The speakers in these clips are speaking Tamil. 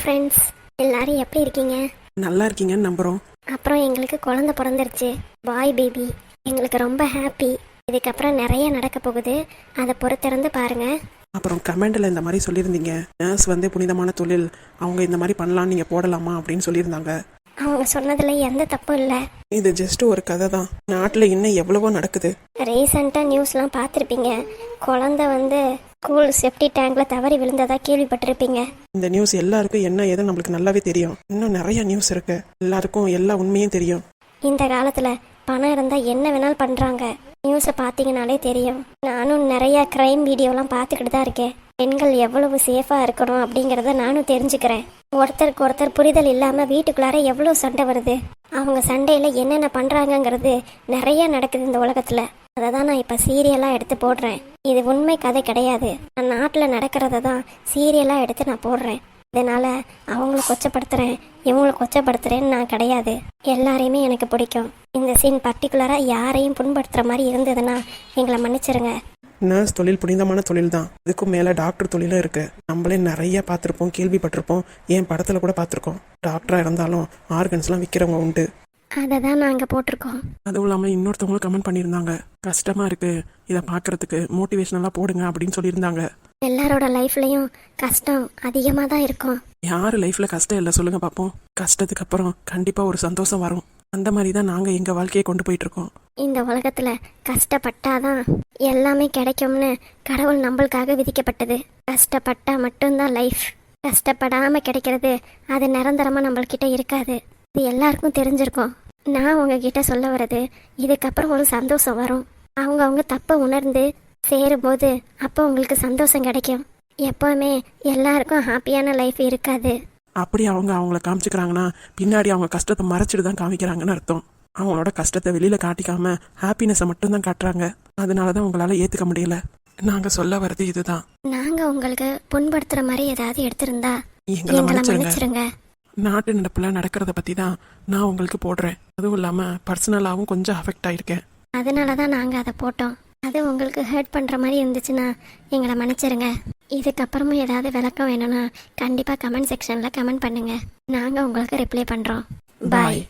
ஃப்ரெண்ட்ஸ் எல்லாரும் எப்படி இருக்கீங்க? நல்லா இருக்கீங்கன்னு நம்புகிறோம் அப்புறம் எங்களுக்கு குழந்தை பிறந்துருச்சு. பாய் பேபி எங்களுக்கு ரொம்ப ஹாப்பி இதுக்கப்புறம் நிறைய நடக்க போகுது. அதை பொறுத்திருந்து பாருங்க. அப்புறம் கமெண்டில் இந்த மாதிரி சொல்லியிருந்தீங்க. நர்ஸ் வந்து புனிதமான தொழில். அவங்க இந்த மாதிரி பண்ணலாம் நீங்கள் போடலாமா அப்படின்னு சொல்லியிருந்தாங்க. அவங்க சொன்னதுல எந்த தப்பும் இல்லை. இது ஜஸ்ட் ஒரு கதை தான். நாட்டில் இன்னும் எவ்வளவோ நடக்குது. ரீசெண்டாக நியூஸ்லாம் பார்த்துருப்பீங்க. குழந்தை வந்து ஸ்கூல் செப்டி டேங்க்ல தவறி விழுந்ததா கேள்விப்பட்டிருப்பீங்க. இந்த நியூஸ் எல்லாருக்கும் என்ன ஏதுன்னு நம்மளுக்கு நல்லாவே தெரியும். இன்னும் நிறைய நியூஸ் இருக்கு. எல்லாருக்கும் எல்லா உண்மையும் தெரியும். இந்த காலத்தில் பணம் இருந்தால் என்ன வேணாலும் பண்ணுறாங்க நியூஸை பார்த்தீங்கனாலே தெரியும். நானும் நிறைய க்ரைம் வீடியோலாம் பார்த்துக்கிட்டு தான் இருக்கேன். பெண்கள் எவ்வளவு சேஃபாக இருக்கணும் அப்படிங்கிறத நானும் தெரிஞ்சுக்கிறேன். ஒருத்தருக்கு ஒருத்தர் புரிதல் இல்லாமல் வீட்டுக்குள்ளார எவ்வளோ சண்டை வருது. அவங்க சண்டையில் என்னென்ன பண்ணுறாங்கங்கிறது நிறைய நடக்குது இந்த உலகத்தில். அதை தான் நான் இப்போ சீரியலாக எடுத்து போடுறேன். இது உண்மை கதை கிடையாது. நான் நாட்டில் நடக்கிறத தான் சீரியலாக எடுத்து நான் போடுறேன். இதனால் அவங்கள கொச்சப்படுத்துகிறேன் இவங்களை கொச்சப்படுத்துகிறேன்னு நான் கிடையாது. எல்லாரையுமே எனக்கு பிடிக்கும். இந்த சீன் பர்டிகுலராக யாரையும் புண்படுத்துகிற மாதிரி இருந்ததுன்னா எங்களை மன்னிச்சிருங்க. நர்ஸ் தொழில் புனிதமான தொழில் தான் இதுக்கும் மேலே டாக்டர் தொழிலும் இருக்குது நம்மளே நிறைய பார்த்துருப்போம் கேள்விப்பட்டிருப்போம். ஏன் படத்தில் கூட பார்த்துருக்கோம். டாக்டராக இருந்தாலும் ஆர்கன்ஸ்லாம் விற்கிறவங்க உண்டு. அதை தான் நாங்கள் போட்டிருக்கோம். அதுவும் இல்லாமல் இன்னொருத்தவங்களும் கமெண்ட் பண்ணியிருந்தாங்க. கஷ்டமாக இருக்கு. இதை பார்க்கறதுக்கு மோட்டிவேஷனலாக போடுங்க அப்படின்னு சொல்லியிருந்தாங்க. எல்லாரோட லைஃப்லையும் கஷ்டம் அதிகமாக தான் இருக்கும். யார் லைஃப்பில் கஷ்டம் இல்லை சொல்லுங்க பார்ப்போம் கஷ்டத்துக்கு அப்புறம் கண்டிப்பாக ஒரு சந்தோஷம் வரும். அந்த மாதிரி தான் நாங்கள் எங்கள் வாழ்க்கையை கொண்டு போயிட்டு இருக்கோம் இந்த உலகத்தில் கஷ்டப்பட்டாதான் எல்லாமே கிடைக்கும்னு கடவுள் நம்மளுக்காக விதிக்கப்பட்டது. கஷ்டப்பட்டா மட்டும்தான் லைஃப் கஷ்டப்படாமல் கிடைக்கிறது அது நிரந்தரமாக நம்மள்கிட்ட இருக்காது. இது எல்லாருக்கும் தெரிஞ்சிருக்கும். நான் உங்ககிட்ட சொல்ல வர்றது இதுக்கப்புறம் ஒரு சந்தோஷம் வரும். அவங்க அவங்க தப்பை உணர்ந்து சேரும்போது அப்போ உங்களுக்கு சந்தோஷம் கிடைக்கும். எப்போவுமே எல்லாருக்கும் ஹாப்பியான லைஃப் இருக்காது. அப்படி அவங்க அவங்கள காமிச்சுக்கிறாங்கன்னா பின்னாடி அவங்க கஷ்டத்தை மறைச்சிட்டு தான் காமிக்கிறாங்கன்னு அர்த்தம். அவங்களோட கஷ்டத்தை வெளியில காட்டிக்காம ஹாப்பினஸை மட்டும்தான் காட்டுறாங்க. அதனால தான் உங்களால ஏத்துக்க முடியல. நாங்க சொல்ல வர்றது இதுதான். நாங்கள் உங்களுக்கு புண்படுத்துகிற மாதிரி ஏதாவது எடுத்திருந்தா எங்களை மன்னிச்சிருங்க. நாட்டு நடப்புல நடக்கிறத பத்தி தான் நான் உங்களுக்கு போடுறேன். அதுவும் இல்லாம பர்சனலாவும் கொஞ்சம் அஃபெக்ட் ஆயிருக்கேன். அதனால தான் நாங்கள் அதை போட்டோம். அது உங்களுக்கு ஹர்ட் பண்ணுற மாதிரி இருந்துச்சுன்னா எங்களை மன்னிச்சிருங்க. இதுக்கப்புறமும் ஏதாவது விளக்கம் வேணும்னா கண்டிப்பாக கமெண்ட் செக்ஷனில் கமெண்ட் பண்ணுங்க. நாங்கள் உங்களுக்கு ரிப்ளை பண்ணுறோம் பாய்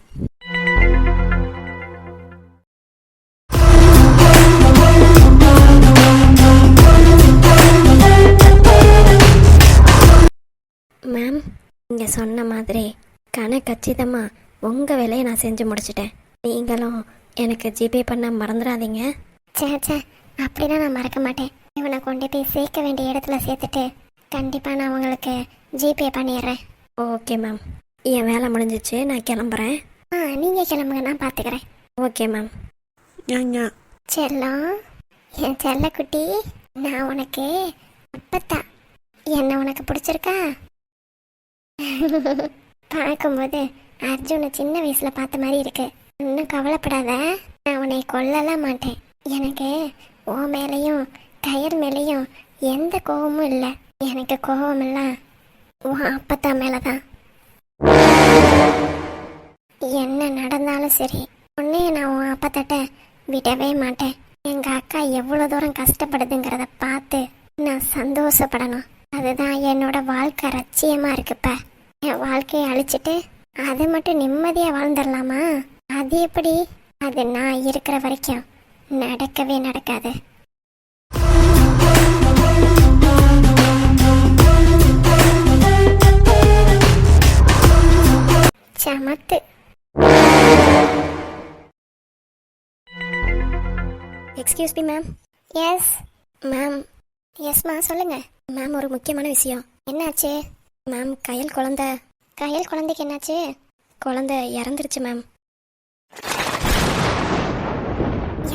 நீங்கள் சொன்ன மாதிரி கன கச்சிதமாக உங்கள் வேலையை நான் செஞ்சு முடிச்சிட்டேன். நீங்களும் எனக்கு ஜிபே பண்ண மறந்துடாதீங்க. சே சே அப்படிதான் நான் மறக்க மாட்டேன். இவனை கொண்டு போய் சேர்க்க வேண்டிய இடத்துல சேர்த்துட்டு கண்டிப்பாக நான் உங்களுக்கு ஜிபே பண்ணிடுறேன். Okay ma'am. என் வேலை முடிஞ்சிச்சு நான் கிளம்புறேன். ஆ நீங்கள் கிளம்புங்க நான் பார்த்துக்கிறேன். Okay ma'am. ஏங்க செல்லம் என் செல்லக்குட்டி நான் உனக்கு அப்பத்தா. என்ன உனக்கு பிடிச்சிருக்கா? பார்க்கும்போது அர்ஜுனை சின்ன வயசுல பார்த்த மாதிரி இருக்கு. இன்னும் கவலைப்படாத நான் உன்னை கொல்லலாம் மாட்டேன். எனக்கு ஓ மேலேயும் கயர் மேலேயும் எந்த கோபமும் இல்லை. எனக்கு கோவம் எல்லாம் உன் அப்பத்தா மேலதான். என்ன நடந்தாலும் சரி உன்னைய நான் உன் அப்பத்தட்ட விடவே மாட்டேன். எங்க அக்கா எவ்வளவு தூரம் கஷ்டப்படுதுங்கிறத பார்த்து நான் சந்தோஷப்படணும். அதுதான் என்னோட வாழ்க்கை லட்சியமா இருக்குப்ப. என் வாழ்க்கையை அழிச்சிட்டு அது மட்டும் நிம்மதியா வாழ்ந்துடலாமா? அது எப்படி? அது நான் இருக்கிற வரைக்கும் நடக்கவே நடக்காது. சமத்து. Excuse me ma'am yes ma'am எஸ்மா சொல்லுங்க. மேம் ஒரு முக்கியமான விஷயம். என்னாச்சு? மேம் கயல் குழந்த. கயல் குழந்தைக்கு என்னாச்சு? குழந்தை இறந்துருச்சு மேம்.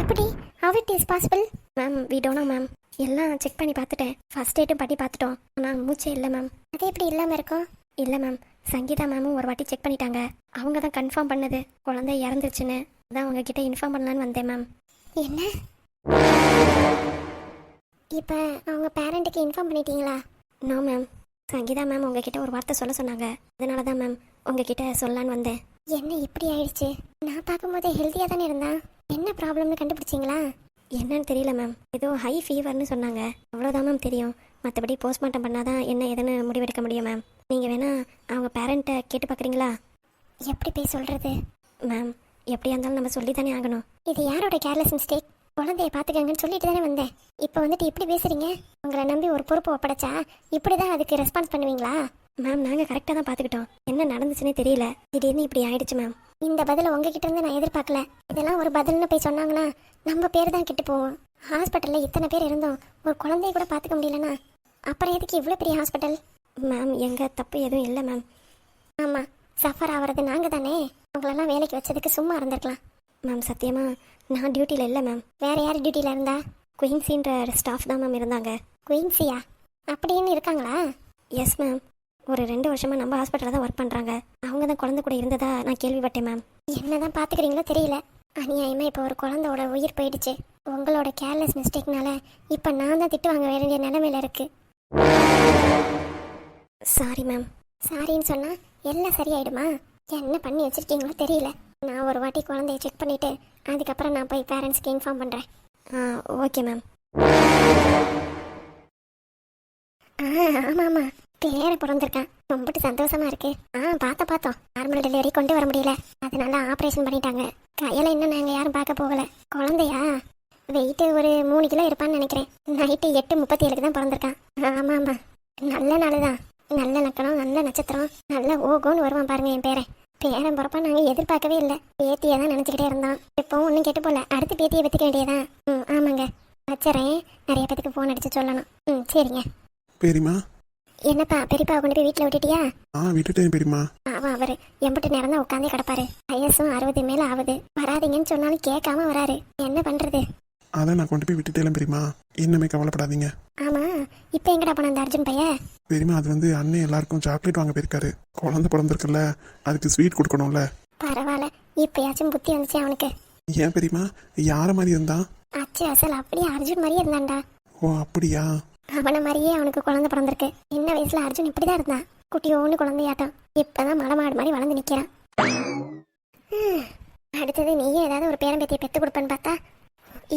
எப்படி? How it is possible ma'am we don't know ma'am. எல்லாம் செக் பண்ணி பார்த்துட்டேன். ஃபர்ஸ்ட் எய்டும் படி பார்த்துட்டோம். ஆனால் மூச்சே இல்லை மேம். அது எப்படி இல்லாமல் இருக்கும்? இல்லை மேம். சங்கீதா மேமும் ஒரு வாட்டி செக் பண்ணிட்டாங்க. அவங்க தான் கன்ஃபார்ம் பண்ணது. குழந்தை இறந்துருச்சுன்னு. அதான் உங்ககிட்ட இன்ஃபார்ம் பண்ணலான்னு வந்தேன் மேம். என்ன? இப்போ அவங்க பேரண்ட்டுக்கு இன்ஃபார்ம் பண்ணிட்டீங்களா? No ma'am. சங்கீதா மேம் உங்ககிட்ட ஒரு வார்த்தை சொல்ல சொன்னாங்க. அதனால தான் மேம் உங்ககிட்ட சொல்லலான்னு வந்தேன். என்ன இப்படி ஆயிடுச்சு? நான் பார்க்கும்போது ஹெல்த்தியாக தானே இருந்தான். என்ன ப்ராப்ளம்னு கண்டுபிடிச்சிங்களா? என்னன்னு தெரியல மேம். ஏதோ ஹை ஃபீவர்னு சொன்னாங்க. அவ்வளோதான் மேம் தெரியும். மற்றபடி போஸ்ட்மார்ட்டம் பண்ணாதான் என்ன ஏதுன்னு முடிவெடுக்க முடியும் மேம். நீங்கள் வேணா அவங்க பேரண்ட்டை கேட்டு பார்க்குறீங்களா எப்படி போய் சொல்கிறது மேம் எப்படியா இருந்தாலும் நம்ம சொல்லி தானே ஆகணும். இது யாரோட கேர்லெஸ் மிஸ்டேக் குழந்தைய பார்த்துக்கங்கன்னு சொல்லிட்டு தானே வந்தேன். இப்போ வந்துட்டு இப்படி பேசுறீங்க? உங்களை நம்பி ஒரு பொறுப்பு ஒப்படைச்சா இப்படி தான் அதுக்கு ரெஸ்பான்ஸ் பண்ணுவீங்களா? மேம் நாங்கள் கரெக்டாக தான் பார்த்துக்கிட்டோம். என்ன நடந்துச்சுன்னே தெரியல. திடீர்னு இப்படி ஆயிடுச்சு மேம் இந்த பதிலை உங்ககிட்ட இருந்து நான் எதிர்பார்க்கல. இதெல்லாம் ஒரு பதில்னு போய் சொன்னாங்கன்னா நம்ம பேர் தான் கெட்டு போவோம். ஹாஸ்பிட்டலில் இத்தனை பேர் இருந்தோம். ஒரு குழந்தைய கூட பார்த்துக்க முடியலனா அப்புறம் எதுக்கு இவ்வளோ பெரிய ஹாஸ்பிட்டல் மேம் எங்கள் தப்பு எதுவும் இல்லை மேம் ஆமாம் சஃபர் ஆகிறது நாங்கள் தானே. உங்களெல்லாம் வேலைக்கு வச்சதுக்கு சும்மா இருந்திருக்கலாம். மேம் சத்தியமாக நான் டியூட்டியில் இல்லை மேம் வேறு யார் டியூட்டியில் இருந்தா? குயின்சின்ற ஸ்டாஃப் தான் மேம் இருந்தாங்க. குயின்சியா அப்படின்னு இருக்காங்களா? எஸ் மேம் ஒரு ரெண்டு வருஷமாக நம்ம ஹாஸ்பிட்டலில் தான் ஒர்க் பண்ணுறாங்க அவங்க தான் குழந்தை கூட இருந்ததா நான் கேள்விப்பட்டேன் மேம் என்ன தான் பார்த்துக்கிறீங்களோ தெரியல. அநியாயமாக இப்போ ஒரு குழந்தையோட உயிர் போயிடுச்சு. உங்களோட கேர்லெஸ் மிஸ்டேக்னால இப்போ நான் தான் திட்டு வாங்க வேண்டிய நிலமையில இருக்கு. சாரி மேம் சாரின்னு சொன்னால் எல்லாம் சரியாயிடுமா? என்ன பண்ணி வச்சிருக்கீங்களோ தெரியல. நான் ஒரு வாட்டி குழந்தைய செக் பண்ணிவிட்டு அதுக்கப்புறம் நான் போய் பேரண்ட்ஸ்க்கு இன்ஃபார்ம் பண்ணுறேன் ஆ ஓகே மேம் ஆ ஆமாம்மா. பேரை பேர பிறந்திருக்கான். ரொம்ப சந்தோஷமா இருக்கு. ஆ பார்த்தோம் பார்த்தோம். நார்மல் டெலிவரி கொண்டு வர முடியல. அதனால ஆப்ரேஷன் பண்ணிட்டாங்க. கையில் இன்னும் நாங்கள் யாரும் பார்க்க போகல. குழந்தையா? வெயிட்டு ஒரு மூணு கிலோ இருப்பான்னு நினைக்கிறேன். நைட்டு எட்டு முப்பத்தி ஏழுக்கு தான் பிறந்திருக்கான். ஆமாம்மா. நல்ல நாள் தான் நல்ல லக்கணம் நல்ல நட்சத்திரம் நல்ல ஓகோன்னு வருவான் பாருங்க என் பேரை பேரன் பிறப்பா நாங்க எதிர்பார்க்கவே இல்லை. பேத்தியை தான் நினைச்சுக்கிட்டே இருந்தோம் இப்போவும் ஒன்றும் கெட்டு போல. அடுத்து பேத்தியை வச்சுக்க வேண்டியதான் ம் ஆமாங்க. வச்சுறேன். நிறைய பேத்துக்கு ஃபோன் அடிச்சு சொல்லணும். ம் சரிங்க. பெரியம்மா? என்னப்பா பெரியப்பா கொண்டு போய் வீட்டில் விட்டுட்டியா? ஆ விட்டுட்டேன் பெரியம்மா. அவன் அவரு. எம்பிட்டு நேரம் தான் உட்காந்தே கிடப்பாரு. வயசும் அறுபது மேல ஆகுது. வராதீங்கன்னு சொன்னாலும் கேட்காம வராரு. என்ன பண்றது? அதான் நான் கொண்டு போய் விட்டுட்டேன் பெரியம்மா. இன்னுமே கவலைப்படாதீங்க. ஆமா இப்போ எங்கடா போன அந்த அர்ஜுன் பைய? பெரியம்மா அது வந்து அண்ணன் எல்லாருக்கும் சாக்லேட் வாங்க போயிருக்காரு. குழந்தை பிறந்திருக்குல்ல அதுக்கு ஸ்வீட் கொடுக்கணும்ல. பரவாயில்ல இப்பயாச்சும் புத்தி வந்துச்சு அவனுக்கு. ஏன் பெரியம்மா யார மாதிரி இருந்தான் அச்சு அசல் அப்படியே அர்ஜுன் மாதிரியே இருந்தான்டா. ஓ அப்படியா? அவனை மாதிரியே அவனுக்கு குழந்தை பிறந்திருக்கு. சின்ன வயசுல அர்ஜுன் இப்படிதான் இருந்தான். குட்டியோன்னு குழந்தையாட்டம் இப்பதான் மலை மாடு மாதிரி வளர்ந்து நிக்கிறான். அடுத்தது நீயே ஏதாவது ஒரு பேரன் பேத்தியை பெத்து கொடுப்பேன்னு பார்த்தா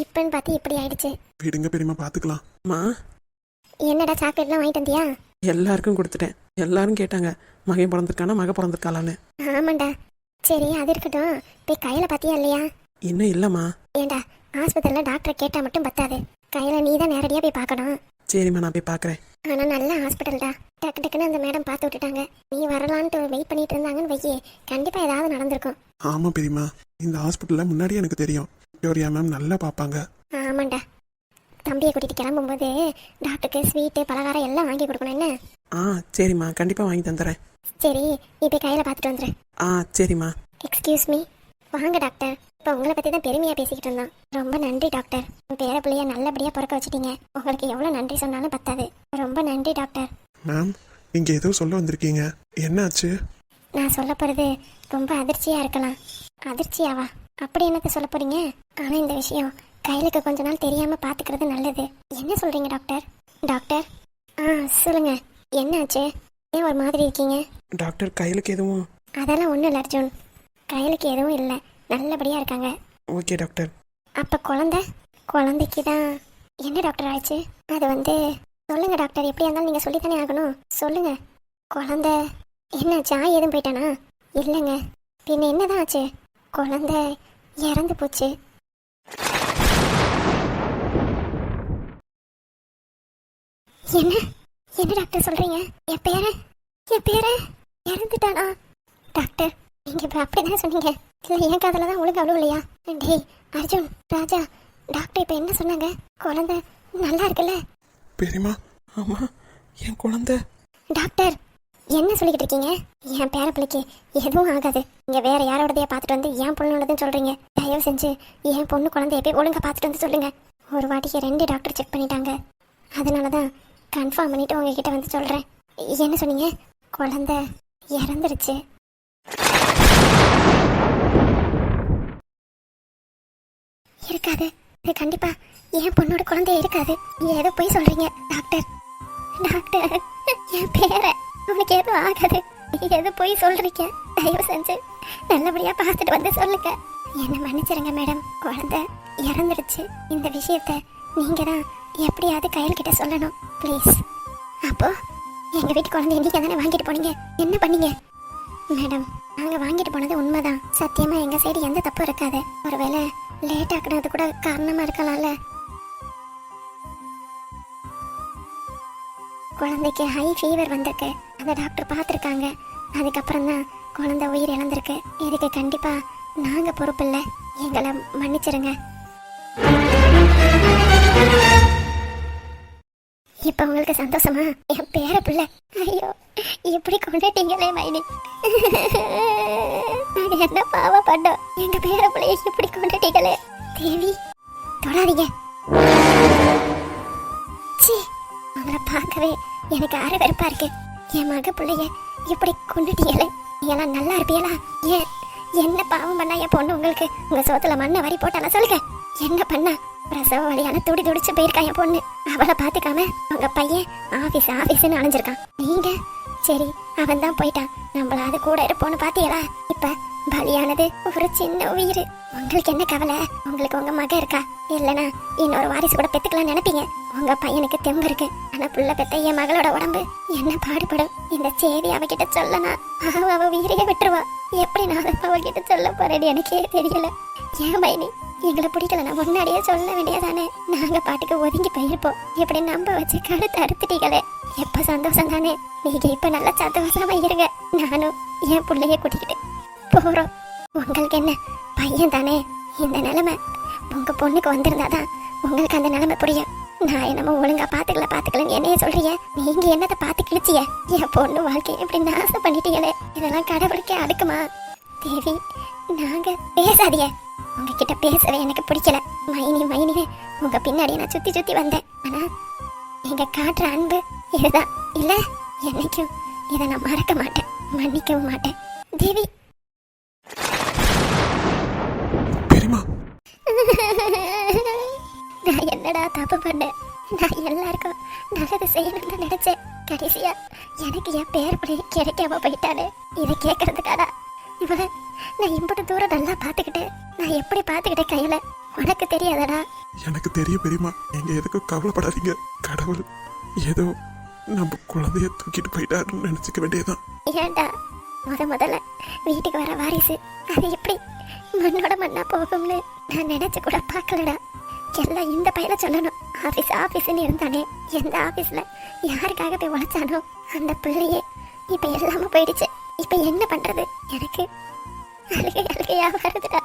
இப்பன்னு பார்த்து இப்படி ஆயிடுச்சு. விடுங்க பெரியம்மா பார்த்துக்கலாம் அம்மா என்னடா சாக்லேட்லாம் வாங்கிட்டு வந்தியா? எல்லாருக்கும் கொடுத்துட்டேன். எல்லாரும் கேட்டாங்க மகன் பிறந்திருக்கானா? மக பிறந்திருக்காளான்னு. ஆமாண்டா. சரி அது இருக்கட்டும். போய் கையில பாத்தியா இல்லையா? இன்னும் இல்லைம்மா. ஏண்டா ஆஸ்பத்திரியில டாக்டர் கேட்டா மட்டும் பத்தாது. கையில நீ தான் நேரடியா போய் பார்க்கணும். சரிம்மா நான் போய் பார்க்குறேன். ஆனா நல்ல ஹாஸ்பிட்டல்டா. டக்கு டக்குன்னு அந்த மேடம் பார்த்து விட்டுட்டாங்க. நீ வரலான்ட்டு வெயிட் பண்ணிட்டு இருந்தாங்கன்னு வையே கண்டிப்பா ஏதாவது நடந்திருக்கும். ஆமாம் பெரியம்மா இந்த ஹாஸ்பிட்டலில் முன்னாடியே எனக்கு தெரியும். விக்டோரியா மேம் நல்லா பார்ப்பாங்க. ஆமாண்டா. தம்பியை கூட்டிட்டு கிளம்பும்போது டாக்டருக்கு ஸ்வீட்டு பலகாரம் எல்லாம் வாங்கி கொடுக்கணும் என்ன? ஆ சரிம்மா. கண்டிப்பாக வாங்கி தந்துடுறேன். சரி போய் கையில பார்த்துட்டு வந்துரு. ஆ சரிம்மா. எக்ஸ்கியூஸ் மீ வாங்க டாக்டர். இப்போ உங்களை பத்தி தான் பெருமையா பேசிக்கிட்டு இருந்தோம். ரொம்ப நன்றி டாக்டர். உன் பேர பிள்ளைய நல்லபடியா பிறக்க வச்சிட்டீங்க. உங்களுக்கு எவ்வளவு நன்றி சொன்னாலும் பத்தாது. ரொம்ப நன்றி டாக்டர். மேம் நீங்கள் ஏதோ சொல்ல வந்திருக்கீங்க. என்னாச்சு? நான் சொல்ல போறது ரொம்ப அதிர்ச்சியா இருக்கலாம். அதிர்ச்சியாவா? அப்படி என்னத்த சொல்ல போறீங்க? ஆனா இந்த விஷயம் கையிலுக்கு கொஞ்ச நாள் தெரியாம பாத்துக்கிறது நல்லது. என்ன சொல்றீங்க டாக்டர்? டாக்டர்? ஆ சொல்லுங்க. என்னாச்சு ஏன் ஒரு மாதிரி இருக்கீங்க? டாக்டர் கையிலுக்கு எதுவும்? அதெல்லாம் ஒண்ணும் இல்லை அர்ஜுன். கையிலுக்கு எதுவும் இல்லை. நல்லபடியா இருக்காங்க. Okay doctor. அப்ப குழந்தை? குழந்தைக்கு தான் என்ன டாக்டர் ஆயிடுச்சு? அது வந்து சொல்லுங்க டாக்டர். எப்படியா இருந்தாலும் நீங்க சொல்லித்தானே ஆகணும். சொல்லுங்க. குழந்தை என்னாச்சு ஆ எதுவும் போயிட்டானா? இல்லைங்க. பின்ன என்னதான் ஆச்சு? குழந்தை இறந்து போச்சு. என்ன? என்ன டாக்டர் சொல்றீங்க? என் பேரு? என் பேரு? இறந்துட்டானா? டாக்டர் நீங்க இப்ப அப்படிதானே சொன்னீங்க? இல்ல என் காதல தான் ஒழுங்கு அவ்வளவு இல்லையா டேய் அர்ஜுன் ராஜா டாக்டர் இப்ப என்ன சொன்னாங்க? குழந்தை நல்லா இருக்குல்ல? பெரியம்மா ஆமாம் என் குழந்தை. டாக்டர் என்ன சொல்லிக்கிட்டு இருக்கீங்க? என் பேர பிள்ளைக்கு எதுவும் ஆகாது. நீங்க வேற யாரோடதைய பார்த்துட்டு வந்து என் பொண்ணோடதுன்னு சொல்றீங்க. தயவு செஞ்சு என் பொண்ணு குழந்தைய போய் ஒழுங்கா பார்த்துட்டு வந்து சொல்லுங்க. ஒரு வாட்டிக்கு ரெண்டு டாக்டர் செக் பண்ணிட்டாங்க. அதனால தான் கன்ஃபார்ம் பண்ணிட்டு உங்ககிட்ட வந்து சொல்கிறேன் என்ன சொன்னீங்க? குழந்தை இறந்துருச்சு. இருக்காது. இது கண்டிப்பா என் பொண்ணோட குழந்தை இருக்காது. நீங்க ஏதோ போய் சொல்றீங்க டாக்டர். டாக்டர் என் பேர உனக்கு எதுவும் ஆகாது. நீங்க ஏதோ போய் சொல்றீங்க. தயவு செஞ்சு நல்லபடியா பார்த்துட்டு வந்து சொல்லுங்க. என்ன மன்னிச்சிருங்க மேடம். குழந்தை இறந்துருச்சு. இந்த விஷயத்த நீங்க தான் எப்படியாவது கையல் கிட்ட சொல்லணும் ப்ளீஸ் அப்போ எங்க வீட்டு குழந்தைய நீங்க தானே வாங்கிட்டு போனீங்க? என்ன பண்ணீங்க? மேடம் நாங்க வாங்கிட்டு போனது உண்மைதான். சத்தியமா எங்க சைடு எந்த தப்பும் இருக்காது. ஒருவேளை லேட் ஆக்குனது கூட காரணமா இருக்கலாம்ல. குழந்தைக்கு ஹை ஃபீவர் வந்திருக்கு. அந்த டாக்டர் பார்த்துருக்காங்க. அதுக்கப்புறம் தான் குழந்தை உயிர் இழந்திருக்கு. இதுக்கு கண்டிப்பா நாங்க பொறுப்பு இல்லை. எங்களை மன்னிச்சிருங்க. இப்ப உங்களுக்கு சந்தோஷமா? என் பேர பிள்ளை. ஐயோ இப்படி கொண்டுட்டீங்களே மைனி? நாங்க என்ன பாவம் பண்ணோம்? எங்க பேர பிள்ளைய இப்படி கொண்டுட்டீங்களே தேவி தொடாதீங்க. சீ உங்களை பார்க்கவே எனக்கு அரை வெறுப்பா இருக்கு. என் மக பிள்ளைய இப்படி கொண்டுட்டீங்களே எல்லாம் நல்லா இருப்பீங்களா ஏன்? என்ன பாவம் பண்ணா என் பொண்ணு உங்களுக்கு? உங்க சோத்துல மண்ணை வரி போட்டாலும் சொல்லுங்க. என்ன பண்ணா? பிரசவ வழியான துடி துடிச்சு போயிருக்கா என் பொண்ணு. அவளை பாத்துக்காம உங்க பையன் ஆபீஸ் ஆபீஸ்னு அலைஞ்சிருக்கான். நீங்க? சரி அவன் தான் போயிட்டான். நம்மளாவது கூட இருப்போம்னு பாத்தீங்களா இப்ப பலியானது ஒரு சின்ன உயிர். உங்களுக்கு என்ன கவலை? உங்களுக்கு உங்க மக இருக்கா? இல்லனா இன்னொரு வாரிசு கூட பெத்துக்கலாம் நினைப்பீங்க. உங்க பையனுக்கு தெம்பு இருக்கு. ஆனா புள்ள பெத்த என் மகளோட உடம்பு என்ன பாடுபடும்? இந்த செய்தி அவகிட்ட சொல்லனா அவ அவ உயிரையே விட்டுருவா. எப்படி நான் அவகிட்ட சொல்ல போறேன்னு எனக்கே தெரியல. ஏன் மைனி? எங்களை பிடிக்கலன்னா முன்னாடியே சொல்ல வேண்டியதானே நாங்க பாட்டுக்கு ஒதுங்கி போயிருப்போம். இப்படி நம்ப வச்சு கழுத்து அறுத்துட்டீங்களே. எப்ப சந்தோஷம் தானே நீங்கள் இப்ப நல்லா சந்தோஷமா இருங்க. நானும் என் பிள்ளைய கூட்டிக்கிட்டு போறோம். உங்களுக்கு என்ன? பையன் தானே. இந்த நிலைமை உங்க பொண்ணுக்கு வந்திருந்தாதான் உங்களுக்கு அந்த நிலைமை புரியும். நான் என்னமோ ஒழுங்கா பாத்துக்கல பாத்துக்கலன்னு என்னைய சொல்றீங்க. நீங்க என்னத்தை பாத்து கிழிச்சிய என் பொண்ணு வாழ்க்கையை இப்படி நாசம் பண்ணிட்டீங்களே. இதெல்லாம் கடவுளுக்கே அடுக்குமா? தேவி நாங்க பேசாதிய உங்ககிட்ட பேசவே எனக்கு பிடிக்கல. மைனி மைனி உங்க பின்னாடி நான் சுத்தி சுத்தி வந்தேன். ஆனா நீங்க காட்டுற அன்பு இதுதான். இல்ல என்னைக்கும் இதை நான் மறக்க மாட்டேன். மன்னிக்கவும் மாட்டேன். தேவி. பெரியமா நான் என்னடா தப்பு பண்ணேன்? நான் எல்லாருக்கும் நல்லது செய்யணும்னு தான் நினைச்சேன். கடைசியா எனக்கு என் பேர் பிள்ளை கிடைக்காம போயிட்டானே. இதை கேட்கறதுக்காடா இவளை நான் இம்புட்டு தூரம் நல்லா பார்த்துக்கிட்டேன் நான் எப்படி பார்த்துக்கிட்டேன் கையில? உனக்கு தெரியாதடா. எனக்கு தெரியும் பெரியமா நீங்க எதுக்கும் கவலைப்படாதீங்க. கடவுள் ஏதோ நம்ம குழந்தைய தூக்கிட்டு போயிட்டாருன்னு நினைச்சுக்க வேண்டியதுதான். ஏன்டா? முத முதல்ல வீட்டுக்கு வர வாரிசு. அது எப்படி? மண்ணோட மண்ணா போகும்னு நான் நினைச்சு கூட பார்க்கலடா. எல்லாம் இந்த பையல சொல்லணும். ஆபீஸ் ஆபீஸ்னு இருந்தானே. எந்த ஆபீஸ்ல யாருக்காக போய் உழைச்சானோ அந்த பிள்ளையே. இப்ப எல்லாமே போயிடுச்சு. இப்ப என்ன பண்றது? எனக்கு அழுகை அழுகையா வருதுடா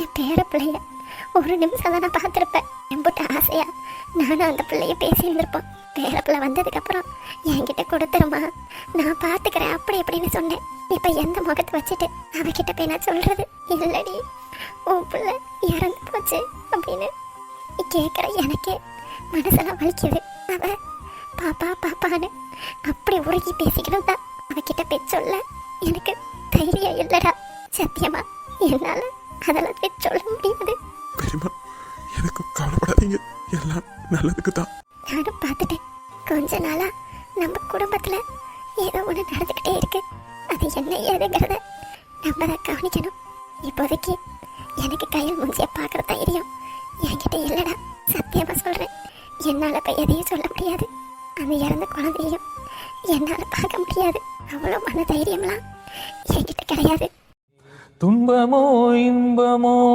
என் பேர பிள்ளைய ஒரு நிமிஷம் தான் நான் பார்த்துருப்பேன். எம்புட்ட ஆசையா நானும் அந்த பிள்ளைய பேசி இருந்திருப்போம். பேர பிள்ளை வந்ததுக்கப்புறம் என்கிட்ட கொடுத்துருமா? நான் பார்த்துக்கிறேன். அப்படி இப்படின்னு சொன்னேன். இப்போ எந்த முகத்தை வச்சுட்டு அவகிட்ட போய் நான் சொல்றது? இல்லடி உன் பிள்ளை இறந்து போச்சு அப்படின்னு கேட்குற எனக்கே மனசெல்லாம் வலிக்குது. அவ பாப்பா பாப்பான்னு அப்படி உருகி பேசிக்கணும் தான் அவகிட்ட போய் சொல்ல எனக்கு தைரியம் இல்லைடா. சத்தியமா? என்னால அதெல்லாம் சொல்ல முடியாது. பெரியமா எதுக்கும் கவலைப்படாதீங்க. எல்லாம் நல்லதுக்கு தான் நானும் பார்த்துட்டேன். கொஞ்ச நாளா நம்ம குடும்பத்துல ஏதோ ஒன்று நடந்துக்கிட்டே இருக்கு. அது என்ன ஏதுங்கிறத நம்ம அதை கவனிக்கணும். இப்போதைக்கு எனக்கு கையில் மூஞ்சிய பார்க்குற தைரியம் என்கிட்ட இல்லடா. சத்தியமா சொல்றேன். என்னால போய் எதையும் சொல்ல முடியாது. அந்த இறந்த குழந்தையும் என்னால பார்க்க முடியாது. அவ்வளோ மன தைரியம்லாம் என்கிட்ட கிடையாது. துன்பமோ இன்பமோ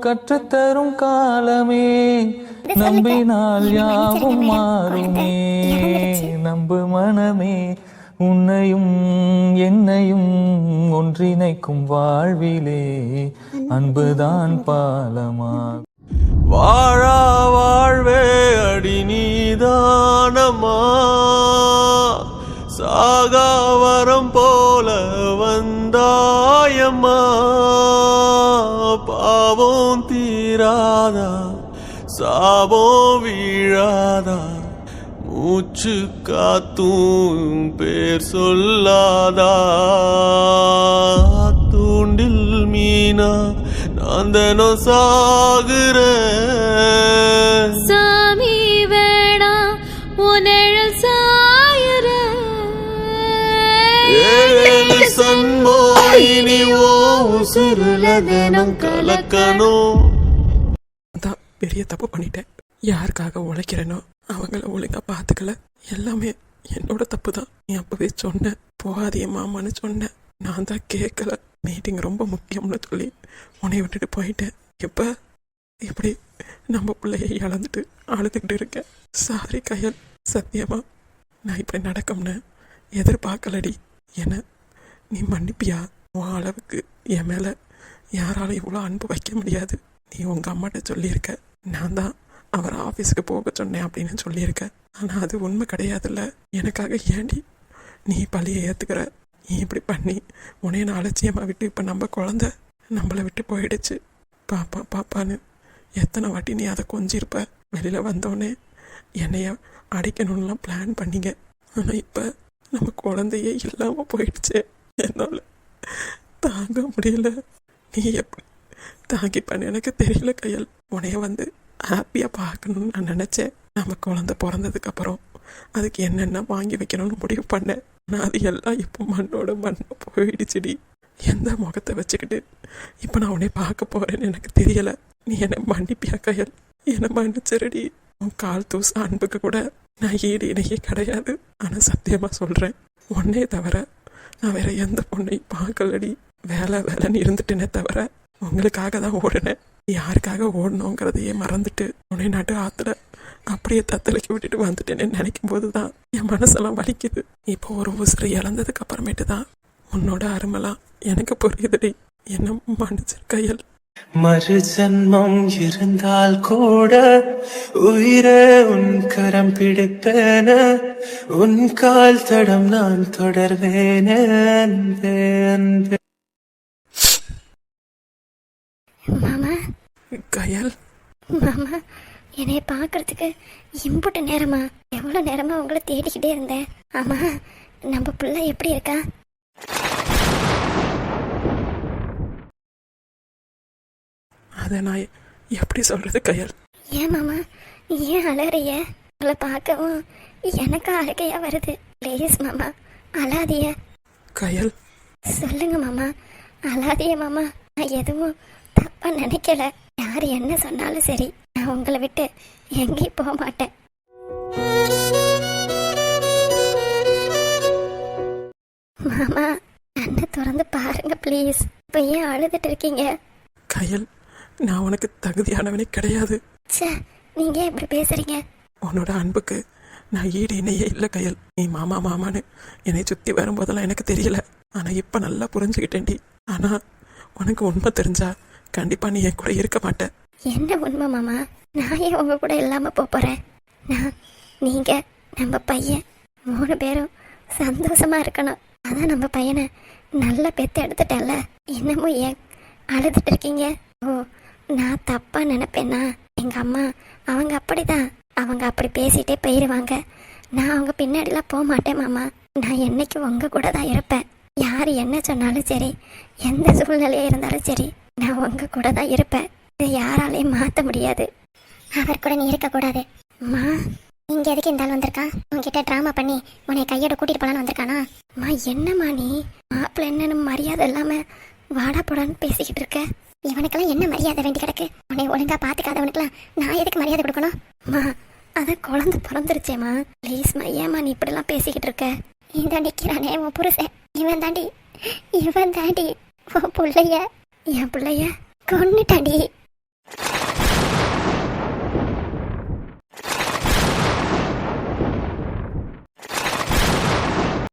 கற்றுத்தரும் காலமே. நம்பினால் யாவும் மாறுமே. நம்பு மனமே. உன்னையும் என்னையும் ஒன்றிணைக்கும் வாழ்விலே. அன்புதான் பாலமா. வாழா வாழ்வே அடி நீதானம்மா. சாகா வரம் போல வந்தாயம்மா பாவம் தீராதா? சாபம் வீழாதா? மூச்சு காத்தும் பேர் சொல்லாதா? தூண்டில் மீனா நான் தினம் சாகுறேன் சாமி வேணா உனழல் சாயுற. தினம் கலக்கணும் தான் பெரிய தப்பு பண்ணிட்டேன். யாருக்காக உழைக்கிறேனோ அவங்கள ஒழுங்கா பார்த்துக்கல எல்லாமே என்னோட தப்பு தான். நீ அப்பவே சொன்ன. போகாதே மாமான்னு சொன்னேன் நான் தான் கேட்கல மீட்டிங் ரொம்ப முக்கியம்னு சொல்லி உன்னை விட்டுட்டு போயிட்டேன். இப்போ இப்படி நம்ம பிள்ளைய இழந்துட்டு அழுதுகிட்டு இருக்கேன் சாரி கையல். சத்தியமா? நான் இப்படி நடக்கும்னு எதிர்பார்க்கலடி. என்ன? நீ மன்னிப்பியா? உன் அளவுக்கு என் மேலே யாராலும் இவ்வளோ அன்பு வைக்க முடியாது. நீ உங்கள் அம்மாட்ட சொல்லியிருக்க. நான் தான் அவர் ஆஃபீஸுக்கு போக சொன்னேன் அப்படின்னு சொல்லியிருக்க. ஆனால் அது உண்மை கிடையாதுல்ல. எனக்காக ஏண்டி நீ பழியை ஏற்றுக்கிற நீ இப்படி பண்ணி உன்னைய நான் அலட்சியமாக விட்டு இப்போ நம்ம குழந்த நம்மளை விட்டு போயிடுச்சு. பாப்பா பாப்பான்னு எத்தனை வாட்டி நீ அதை கொஞ்சிருப்ப? வெளியில் வந்தோடனே என்னைய அடைக்கணும்லாம் பிளான் பண்ணிங்க. ஆனால் இப்போ நம்ம குழந்தையே இல்லாமல் போயிடுச்சே. என்னால் தாங்க முடியல. நீ எப்படி தாங்கி பண்ண எனக்கு தெரியல கையல் உனைய வந்து ஹாப்பியாக பார்க்கணும்னு நான் நினச்சேன். நம்ம குழந்தை பிறந்ததுக்கப்புறம் அதுக்கு என்னென்ன வாங்கி வைக்கணும்னு முடிவு பண்ணேன். நான் அது எல்லாம் இப்போ மண்ணோட மண்ணை போயிடுச்சுடி. எந்த முகத்தை வச்சுக்கிட்டு இப்போ நான் உன்னை பார்க்க போகிறேன்னு எனக்கு தெரியலை. நீ என்னை மன்னிப்பியா கையல்? என்னை மன்னிச்சிருடி. உன் கால் தூச அன்புக்கு கூட நான் ஈடு இணையே கிடையாது. ஆனால் சத்தியமாக சொல்கிறேன் உன்னே தவிர நான் வேற எந்த பொண்ணையும் பார்க்கலடி. வேலை வேலைன்னு இருந்துட்டேனே தவிர உங்களுக்காக தான் ஓடினேன். யாருக்காக ஓடணுங்கிறதையே மறந்துட்டு உன்னை நாட்டு ஆத்துல அப்படியே தத்தலைக்கு விட்டுட்டு வந்துட்டேன்னு நினைக்கும் போது தான் என் மனசெல்லாம் வலிக்குது. இப்போ ஒரு உசுறு இழந்ததுக்கு அப்புறமேட்டு தான் உன்னோட அருமெல்லாம் எனக்கு புரியுதுடி. என்ன மன்னிச்சிருக்கையல். மறு ஜன்மம் இருந்தால் கூட உயிரை உன் கரம் பிடிப்பேன உன் கால் தடம் நான் தொடர்வேன் அன்பே அன்பே மாமா கயல். மாமா என்னைய பார்க்கறதுக்கு இம்புட்டு நேரமா? எவ்வளோ நேரமா உங்களை தேடிக்கிட்டே இருந்தேன். ஆமா நம்ம பிள்ளை எப்படி இருக்கா? அதை நான் எப்படி சொல்றது கயல்? ஏன் மாமா ஏன் அலறிய? உங்களை பார்க்கவும் எனக்கும் அழுகையா வருது. ப்ளீஸ் மாமா அழாதிய கயல். சொல்லுங்க மாமா அழாதிய மாமா. நான் எதுவும் தப்பா நினைக்கல. யார் என்ன சொன்னாலும் சரி நான் உங்களை விட்டு எங்கேயும் போக மாட்டேன். மாமா கண்ணை திறந்து பாருங்க ப்ளீஸ் இப்போ ஏன் அழுதுட்டு இருக்கீங்க? கயல் நான் உனக்கு தகுதியானவனே கிடையாது. ச்சே நீங்க இப்படி பேசுறீங்க? உன்னோட அன்புக்கு நான் ஈடு இணையே இல்லை கையல். நீ மாமா மாமான்னு என்னை சுற்றி வரும்போதெல்லாம் எனக்கு தெரியல. ஆனால் இப்போ நல்லா புரிஞ்சுக்கிட்டேன்டி. ஆனால் உனக்கு உண்மை தெரிஞ்சா கண்டிப்பா நீ என் கூட இருக்க மாட்டேன். என்ன உண்மை மாமா? நான் ஏன் உங்க கூட இல்லாம போறேன்? நான் நீங்க நம்ம பையன் மூணு பேரும் சந்தோஷமா இருக்கணும். அதான் நம்ம பையனை நல்ல பெத்து எடுத்துட்டல இன்னமும் ஏன் அழுதுட்டு இருக்கீங்க? ஓ நான் தப்பா நினைப்பேனா? எங்க அம்மா அவங்க அப்படிதான். அவங்க அப்படி பேசிட்டே போயிடுவாங்க நான் அவங்க பின்னாடிலாம் போக மாட்டேன் மாமா. நான் என்னைக்கு உங்க கூட தான் இருப்பேன். யார் என்ன சொன்னாலும் சரி எந்த சூழ்நிலையாக இருந்தாலும் சரி நான் உங்க கூட தான் இருப்பேன். இதை யாராலையும் மாற்ற முடியாது. அவர் கூட நீ இருக்கக்கூடாது மா இங்க எதுக்கு இந்த ஆள் வந்திருக்கான்? உன்கிட்ட டிராமா பண்ணி உன்னை கையோட கூட்டிட்டு போலான்னு வந்திருக்கானா? அம்மா என்னம்மா நீ? மாப்பிள்ள என்னன்னு மரியாதை இல்லாம வாடா போடான்னு பேசிக்கிட்டு இருக்க. இவனுக்கெல்லாம் என்ன மரியாதை வேண்டி கிடக்கு? உன்னை ஒழுங்கா பாத்துக்காதவனுக்கெல்லாம் நான் எதுக்கு மரியாதை கொடுக்கணும்? அம்மா அதான் குழந்தை பிறந்துருச்சேம்மா. ப்ளீஸ்மா ஏமா நீ இப்படிலாம் பேசிக்கிட்டு இருக்க? இந்த நிக்கிறானே உன் புருஷன். இவன் தாண்டி இவன் தாண்டி உன் பிள்ளைய. என் பிள்ளைய கொண்டுட்டாடி